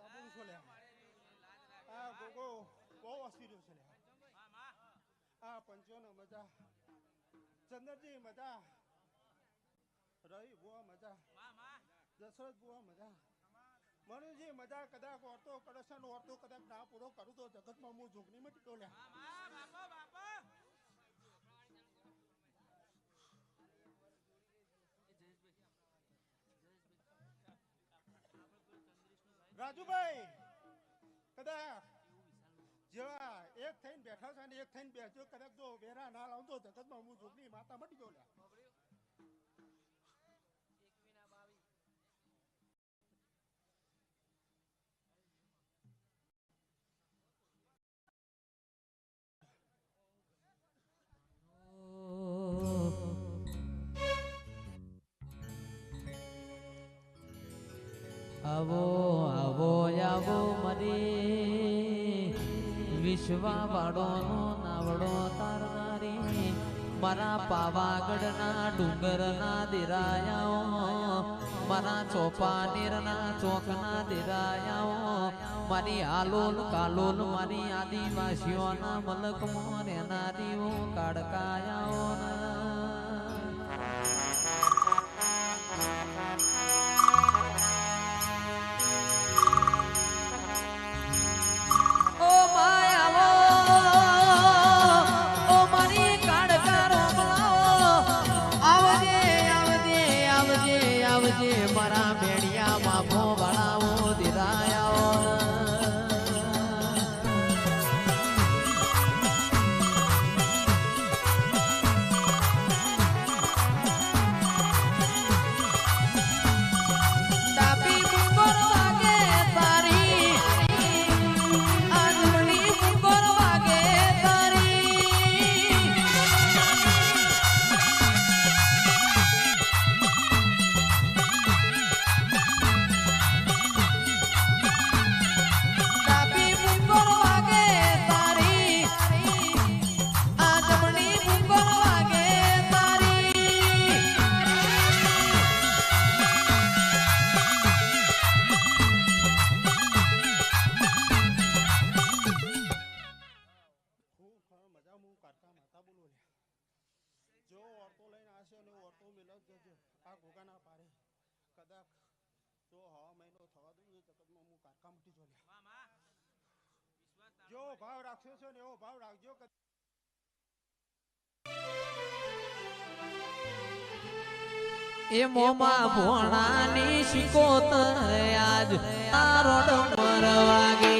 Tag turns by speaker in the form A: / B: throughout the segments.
A: બોલું છો લે આ ગોગો બહુ અસી રહ્યો છે લ્યા આ પંચોનો મજા. ચંદરજી મજા. રવિ બુઆ મજા. દશરથ બુઆ મજા. મનુજી મજા કદાચ ઓરતો કડશન ઓરતો કદાચ ના પૂરો કરું તો જગતમાં હું જોગની મટી ટીકો રાજુભાઈ કદા જેવા એક થઈને બેઠા છે ને એક થઈને બેસજો કદાચ જો વેરા ના લાવતો જગતમાં હું જોગની માતા મટી ગયો
B: આવો વિશ્વા વાળોનો નાવડો તારનારી મારા પાવાગઢના ડુંગરના દિરાયાઓ, મારા ચોપાનેરના ચોકના દિરાયાઓ, મારી આલોલ કાલોલ મારી આદિવાસીઓના મલકમાં રહેનારીઓ કાળકાયાઓ આવજે મારા મેડિયા માફો વળાવો દિરાયાઓ
A: જગતમાં હું કારકા મટી જો લ્યા જો ભાવ રાખશો છો ને એવો ભાવ રાખજો
B: એ મોમાં ભોણાની શિકોત આજ તારો ડમર વાગે.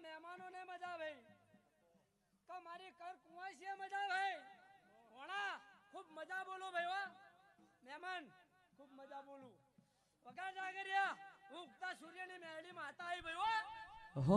C: વધારેલા મહેમાનોને મજા ભાઈ તો મારી કર કુંવાસીએ મજા ભાઈ ઘોણા ખૂબ મજા બોલો ભાઈ વા મહેમાન, ખૂબ મજા બોલું. વગા જાગરિયા ઉગતા સૂર્યની મેળી માતા આવી ભાઈ હો.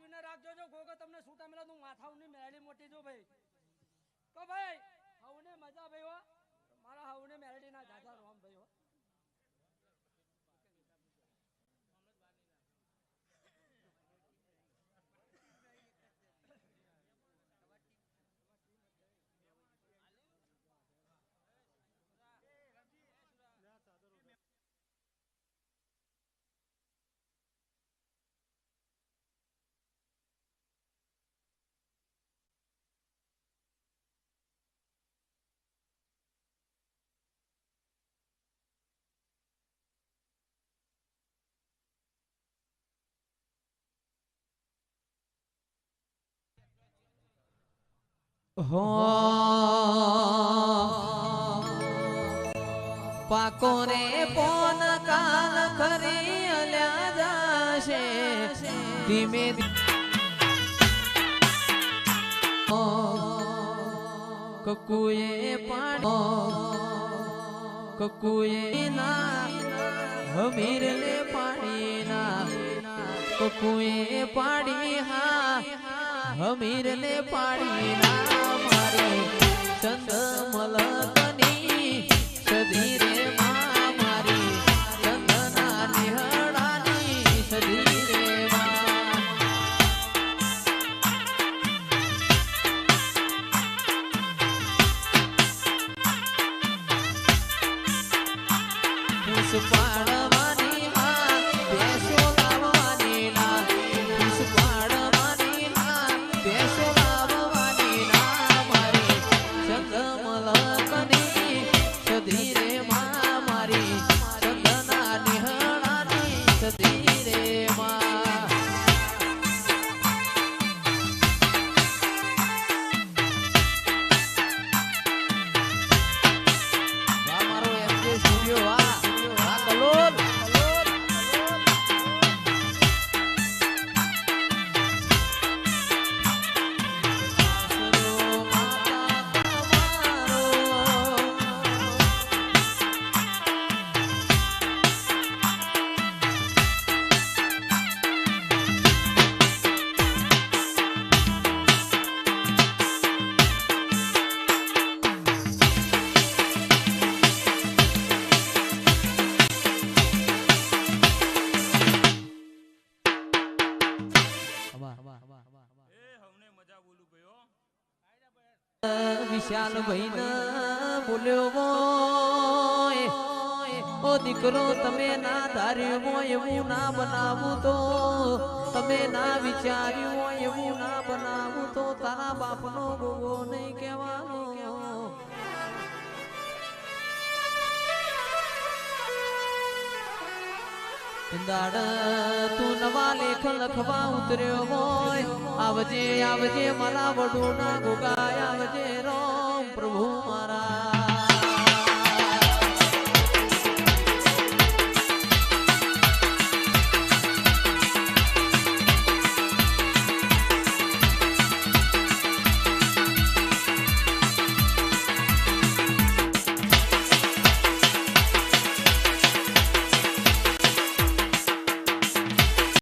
C: એને હાચવીને રાખજો જો ગોગો તમને છૂટા મેલા તું માથા ઉની મેળી મોટી જો ભાઈ. તો ભાઈ, હવને મજા ભાઈ હો. મારા હવને મેળી ના જાજા રોમ હો.
B: પાકો રે પોન કાલ ખરી અલ્યા જાશે. ધીમે કકુએ પાણી કકુએ ના હમીર ને પાણી ના કકુએ પાડી હા. હમીર ને પાણી ના મારી. ચંદ મલકની વિશાલ ભાઈ બોલ્યો મોય ઓ દીકરો, તમે ના ધાર્યું હોય એવું ના બનાવું તો, તમે ના વિચાર્યું હોય એવું ના બનાવું તો, તારા બાપનો ગોગો નહીં કહેવાનો. દાડ તું નવા લેખ લખવા ઉતર્યો હોય, આવજે આવજે મારા વડુના ગોગાય રામજે રામ પ્રભુ મારા